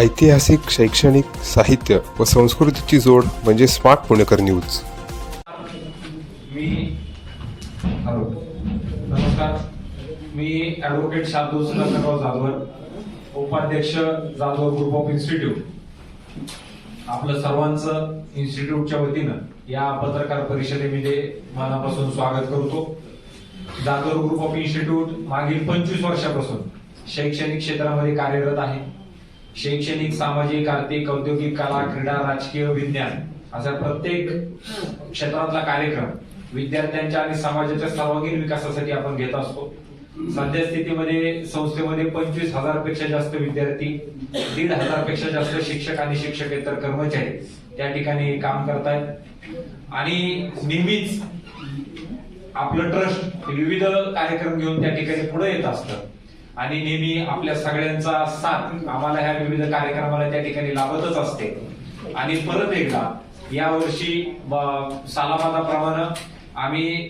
ऐतिहासिक शैक्षणिक साहित्य व संस्कृतीची जोड म्हणजे स्मार्ट पुणेकर न्यूज. मी नमस्कार. मी ॲडव्होकेट शार्दूल सुधाकरराव जाधवर उपाध्यक्ष जाधवर ग्रुप ऑफ इन्स्टिट्यूट आपलं सर्वांचं इन्स्टिट्यूटच्या वतीनं या पत्रकार परिषदेमध्ये मनापासून स्वागत करतो. जाधवर ग्रुप ऑफ इन्स्टिट्यूट मागील पंचवीस वर्षापासून शैक्षणिक क्षेत्रामध्ये कार्यरत आहे. शैक्षणिक सामाजिक आर्थिक औद्योगिक कला क्रीडा राजकीय विज्ञान असा प्रत्येक क्षेत्रातला कार्यक्रम विद्यार्थ्यांच्या आणि समाजाच्या सर्वांगीण विकासासाठी आपण घेत असतो. सध्या स्थितीमध्ये संस्थेमध्ये पंचवीस हजारपेक्षा जास्त विद्यार्थी दीड हजारपेक्षा जास्त शिक्षक आणि शिक्षकेतर कर्मचारी त्या ठिकाणी काम करतायत. आणि नेहमीच आपलं ट्रस्ट विविध कार्यक्रम घेऊन त्या ठिकाणी पुढे येत असतं. आणि नेहमी आपल्या सगळ्यांचा साथ आम्हाला ह्या विविध कार्यक्रमाला त्या ठिकाणी लाभतच असते. आणि परत एकदा यावर्षी वर्षी सालाबादाप्रमाणे आम्ही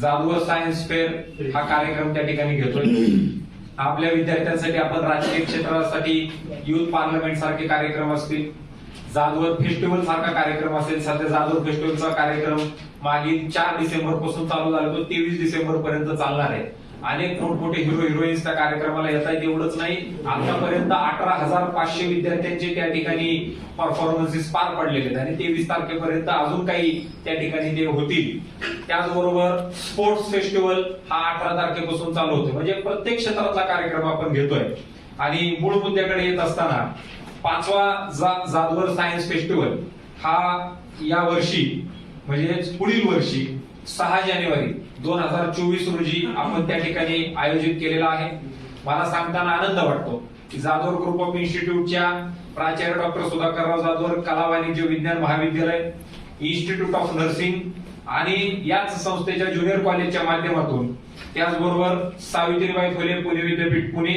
जादूवर सायन्स फेअर हा कार्यक्रम त्या ठिकाणी घेतोय. आपल्या विद्यार्थ्यांसाठी आपण राजकीय क्षेत्रासाठी युथ पार्लमेंट सारखे कार्यक्रम असतील. जाधवर फेस्टिवल सारखा कार्यक्रम असेल सध्या जाधवर फेस्टिवलचा कार्यक्रम मागील चार डिसेंबरपासून चालू झाला तो तेवीस डिसेंबर पर्यंत चालणार आहे. अनेक मोठमोठे हिरो हिरोईन्स त्या कार्यक्रमाला येत आहेत एवढंच नाही आतापर्यंत अठरा हजार पाचशे विद्यार्थ्यांचे त्या ठिकाणी परफॉर्मन्सेस पार पडलेले आहेत. आणि तेवीस तारखेपर्यंत अजून काही त्या ठिकाणी ते होतील. त्याचबरोबर स्पोर्ट्स फेस्टिवल हा अठरा तारखेपासून चालू होतो म्हणजे प्रत्येक क्षेत्रातला कार्यक्रम आपण घेतोय. आणि मूळ मुद्द्याकडे येत असताना पाचवा जादवर सायन्स फेस्टिवल हा या वर्षी म्हणजे पुढील वर्षी सहा जानेवारी दोन हजार चोवीस रोजी आपण त्या ठिकाणी आयोजित केलेला आहे. मला सांगताना आनंद वाटतो की जाधवर ग्रुप ऑफ इन्स्टिट्यूटच्या प्राचार्य डॉक्टर सुधाकरराव जाधवर कला वाणिज्य विज्ञान महाविद्यालय इन्स्टिट्यूट ऑफ नर्सिंग आणि याच संस्थेच्या ज्युनियर कॉलेजच्या माध्यमातून त्याचबरोबर सावित्रीबाई फुले पुणे विद्यापीठ Pune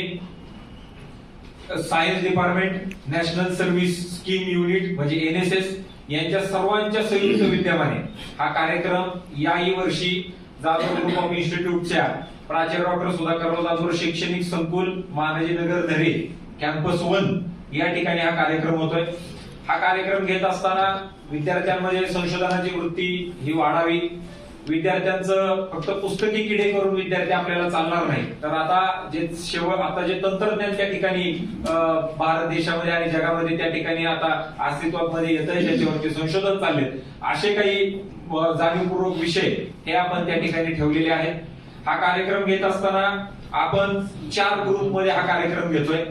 science department national service scheme unit म्हणजे एनएसएस यांच्या सर्वांच्या संयुक्त विद्यमाने हा कार्यक्रम याही वर्षी जाधव ग्रुप ऑफ इन्स्टिट्यूटच्या प्राचार्य डॉक्टर सुधाकरराव जाधव शैक्षणिक संकुल महानजीनगर धरे कॅम्पस वन या ठिकाणी हा कार्यक्रम होतोय. हा कार्यक्रम घेत असताना विद्यार्थ्यांमध्ये संशोधनाची वृत्ती ही वाढावी. विद्यार्थ्यांचं फक्त पुस्तकी किडे करून विद्यार्थी आपल्याला चालणार नाही. तर आता जे शेवट आता जे तंत्रज्ञान त्या ठिकाणी अं, भारत देशामध्ये आणि जगामध्ये त्या ठिकाणी आता अस्तित्वामध्ये येत आहे त्याच्यावरती संशोधन चालले असे काही जाणीवपूर्वक विषय हे आपण त्या ठिकाणी ठेवलेले आहेत. हा कार्यक्रम घेत असताना आपण चार ग्रुपमध्ये हा कार्यक्रम घेतोय.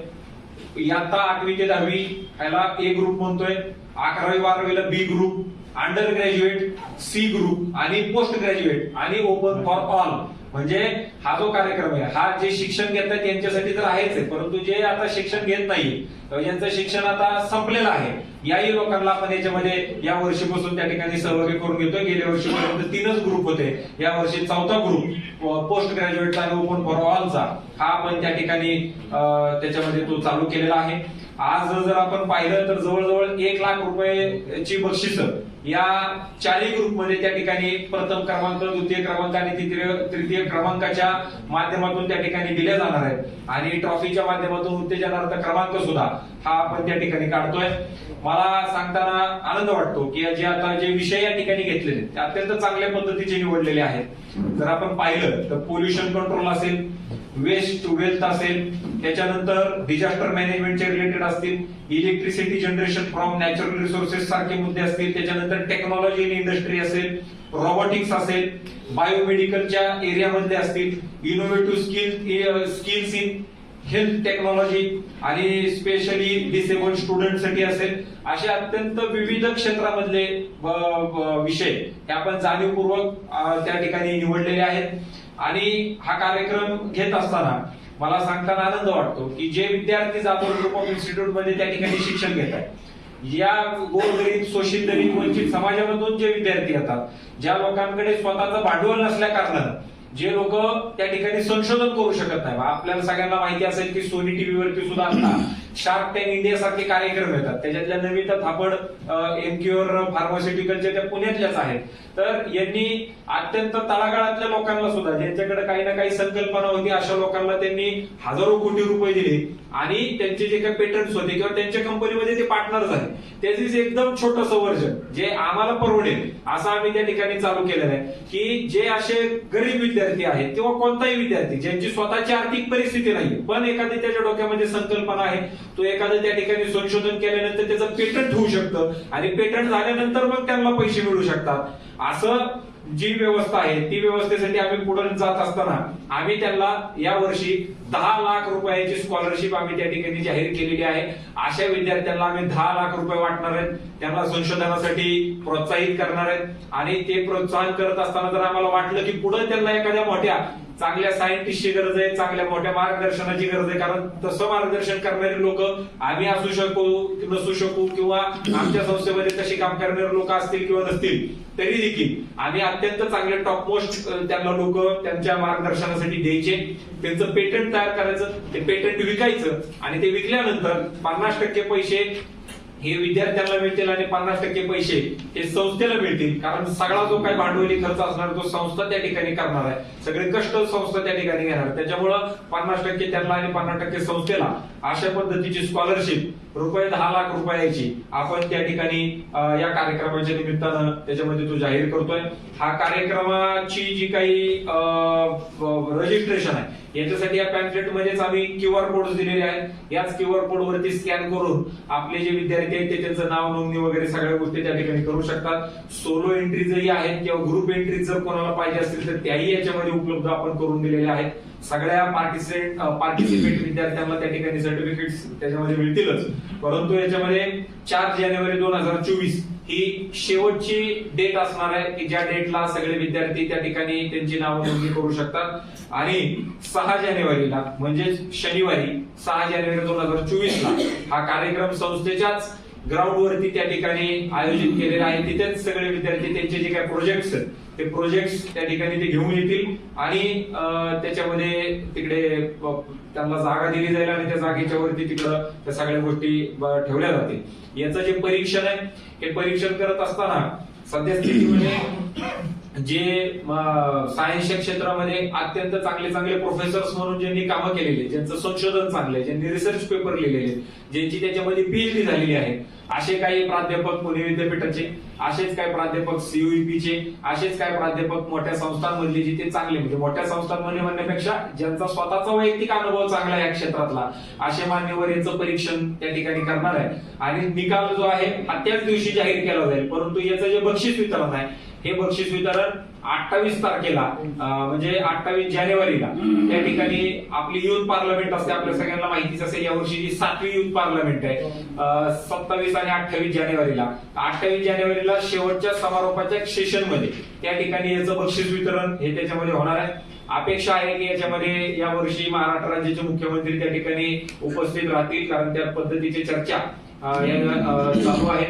इयत्ता आठवी ते दहावी ह्याला ए ग्रुप म्हणतोय. अकरावी बारावीला B group. Under graduate C group आणि पोस्ट ग्रॅज्युएट आणि ओपन फॉर ऑल म्हणजे हा जो कार्यक्रम आहे हा जे शिक्षण घेतात त्यांच्यासाठी तर आहेच आहे परंतु जे आता शिक्षण घेत नाही यांचं शिक्षण आता संपलेलं आहे. याही लोकांना आपण याच्यामध्ये या वर्षीपासून त्या ठिकाणी सहभागी करून घेतोय. गेल्या वर्षीपर्यंत तीनच ग्रुप होते. या वर्षी चौथा ग्रुप पोस्ट ग्रॅज्युएटचा आणि ओपन फॉर ऑलचा हा आपण त्या ठिकाणी त्याच्यामध्ये तो चालू केलेला आहे. आज जर आपण पाहिलं तर जवळजवळ एक लाख रुपये ची बक्षिस या चारही ग्रुपमध्ये त्या ठिकाणी प्रथम क्रमांक द्वितीय क्रमांक आणि तृतीय क्रमांकाच्या माध्यमातून त्या ठिकाणी दिल्या जाणार आहेत. आणि ट्रॉफीच्या माध्यमातून उत्तेजनार्थ क्रमांक सुद्धा. हा आपण त्या ठिकाणी काढतोय. मला सांगताना आनंद वाटतो की जे आता जे विषय या ठिकाणी घेतलेले ते अत्यंत चांगल्या पद्धतीचे निवडलेले आहेत. जर आपण पाहिलं तर पोल्युशन कंट्रोल असेल वेस्ट टू वेल्थ असेल त्याच्यानंतर डिझास्टर मॅनेजमेंटचे रिलेटेड असतील electricity generation from natural resources सारखे मुद्दे असतील त्याच्यानंतर टेक्नॉलॉजी इन इंडस्ट्री असेल रोबोटिक्स असेल बायोमेडिकलच्या एरियामधले असतील innovative skill skills in health technology आणि स्पेशली डिसेबल स्टुडंटसाठी असेल असे अत्यंत विविध क्षेत्रामधले विषय हे आपण जाणीवपूर्वक त्या ठिकाणी निवडलेले आहेत. आणि हा कार्यक्रम घेत असताना मला सांगताना आनंद वाटतो की जे विद्यार्थी जातो ग्रुप ऑफ इन्स्टिट्यूटमध्ये त्या ठिकाणी शिक्षण घेत आहेत. या गोरगरीब शोषित दलित वंचित समाजामधून जे विद्यार्थी येतात ज्या लोकांकडे स्वतःचं भांडवल नसल्या कारणानं जे लोक त्या ठिकाणी संशोधन करू शकत नाही. आपल्याला सगळ्यांना माहिती असेल की सोनी टीव्ही वरती सुद्धा आता शार्क टँक इंडिया सारखे कार्यक्रम येतात. त्याच्यातल्या नवीन थापड एमक्युअर फार्मास्युटिकलच्या त्या पुण्यातल्याच आहेत. तर यांनी अत्यंत तळागाळातल्या लोकांना सुद्धा ज्यांच्याकडे काही ना काही संकल्पना होती अशा लोकांना त्यांनी हजारो कोटी रुपये दिले. आणि त्यांचे जे काही पेटंट्स होते किंवा त्यांच्या कंपनीमध्ये ते पार्टनर झाले त्याचे एकदम छोटस वर्जन जे आम्हाला परवडेल. असं आम्ही त्या ठिकाणी चालू केलेलं आहे. की जे असे गरीब विद्यार्थी आहेत किंवा कोणताही विद्यार्थी ज्यांची स्वतःची आर्थिक परिस्थिती नाही पण एखादी त्याच्या डोक्यामध्ये संकल्पना आहे तो एखादं त्या ठिकाणी संशोधन केल्यानंतर त्याचं पेटंट होऊ शकतं. आणि पेटंट झाल्यानंतर मग त्यांना पैसे मिळू शकतात. असं जी व्यवस्था आहे ती व्यवस्थेसाठी आम्ही पुढे जात असताना आम्ही त्यांना या वर्षी दहा लाख रुपयाची स्कॉलरशिप आम्ही त्या ठिकाणी जाहीर केलेली आहे. अशा विद्यार्थ्यांना आम्ही दहा लाख रुपये वाटणार आहेत. त्यांना संशोधनासाठी प्रोत्साहित करणार आहेत. आणि ते प्रोत्साहन करत असताना जर आम्हाला वाटलं की पुढे त्यांना एखाद्या मोठ्या चांगल्या सायंटिस्टची गरज आहे चांगल्या मोठ्या मार्गदर्शनाची गरज आहे. कारण तसं मार्गदर्शन करणारे लोक आम्ही असू शकू नसू शकू किंवा आमच्या संस्थेमध्ये तशी काम करणारे लोक असतील किंवा नसतील तरी देखील आम्ही अत्यंत चांगले टॉप मोस्ट त्यांना लोक त्यांच्या मार्गदर्शनासाठी द्यायचे. त्यांचं पेटंट तयार करायचं ते पेटंट विकायचं आणि ते विकल्यानंतर पन्नास टक्के पैसे हे विद्यार्थ्यांना मिळतील आणि पन्नास टक्के पैसे हे संस्थेला मिळतील. कारण सगळा जो काही भांडवली खर्च असणार तो संस्था त्या ठिकाणी करणार आहे. सगळे कष्ट संस्था त्या ठिकाणी घेणार. त्याच्यामुळं पन्नास टक्के त्यांना आणि पन्नास टक्के संस्थेला अशा पद्धतीची स्कॉलरशिप रुपये दहा लाख रुपयाची आपण त्या ठिकाणी या कार्यक्रमाच्या निमित्तानं त्याच्यामध्ये तो जाहीर करतोय. हा कार्यक्रमाची जी काही रजिस्ट्रेशन आहे याच्यासाठी या पॅम्पलेट मध्येच आम्ही क्यू आर कोड दिलेले आहेत. याच क्यू आर कोड वरती स्कॅन करून आपले जे विद्यार्थी आहेत ते त्यांचं नाव नोंदणी वगैरे सगळ्या गोष्टी त्या ठिकाणी करू शकतात. सोलो एंट्री जरी आहेत किंवा ग्रुप एंट्री जर कोणाला पाहिजे असतील तर त्याही याच्यामध्ये उपलब्ध आपण करून दिलेल्या आहेत. सगळ्या पार्टिसिपेट पार्टिसिपेट विद्यार्थ्यांना त्या ठिकाणी सर्टिफिकेट्स त्याच्यामध्ये मिळतीलच. परंतु याच्यामध्ये चार जानेवारी दोन हजार चोवीस ही शेवटची डेट असणार आहे की ज्या डेटला सगळे विद्यार्थी त्या ठिकाणी त्यांची नावं नोंदणी करू शकतात. आणि सहा जानेवारीला म्हणजे शनिवारी सहा जानेवारी दोन हजार चोवीस ला हा कार्यक्रम संस्थेच्याच ग्राउंड वरती त्या ठिकाणी आयोजित केलेला आहे. तिथेच सगळे विद्यार्थी त्यांचे जे काही प्रोजेक्ट्स ते प्रोजेक्ट त्या ठिकाणी ते घेऊन येतील आणि त्याच्यामध्ये तिकडे त्यांना जागा दिली जाईल आणि त्या जागेच्या वरती तिकडं त्या सगळ्या गोष्टी ठेवल्या जातील. याचं जे परीक्षण आहे हे परीक्षण करत असताना सध्या स्थितीमध्ये जे सायन्सच्या क्षेत्रामध्ये अत्यंत चांगले चांगले प्रोफेसर्स म्हणून ज्यांनी कामं केलेली ज्यांचं संशोधन चांगलं आहे ज्यांनी रिसर्च पेपर लिहिलेले ज्यांची त्याच्यामध्ये पीएचडी झालेली आहे असे काही प्राध्यापक पुणे विद्यापीठाचे असेच काही प्राध्यापक CUEP असेच काही प्राध्यापक मोठ्या संस्थांमधले जिथे चांगले म्हणजे मोठ्या संस्थांमध्ये म्हणण्यापेक्षा ज्यांचा स्वतःचा वैयक्तिक अनुभव चांगला आहे या क्षेत्रातला असे मान्यवर याचं परीक्षण त्या ठिकाणी करणार आहे. आणि निकाल जो आहे हा त्याच दिवशी जाहीर केला जाईल परंतु याचं जे बक्षीस वितरण आहे हे बक्षीस वितरण अठ्ठावीस तारखेला म्हणजे अठ्ठावीस जानेवारीला. त्या ठिकाणी आपली युथ पार्लमेंट असते आपल्या सगळ्यांना माहितीच असेल यावर्षी जी सातवी युथ पार्लमेंट आहे सत्तावीस आणि अठ्ठावीस जानेवारीला. अठ्ठावीस जानेवारीला शेवटच्या समारोपाच्या सेशनमध्ये त्या ठिकाणी याचं बक्षीस वितरण हे त्याच्यामध्ये होणार आहे. अपेक्षा आहे की याच्यामध्ये या वर्षी महाराष्ट्र राज्याचे मुख्यमंत्री त्या ठिकाणी उपस्थित राहतील कारण त्या पद्धतीची चर्चा या- चालू आहे.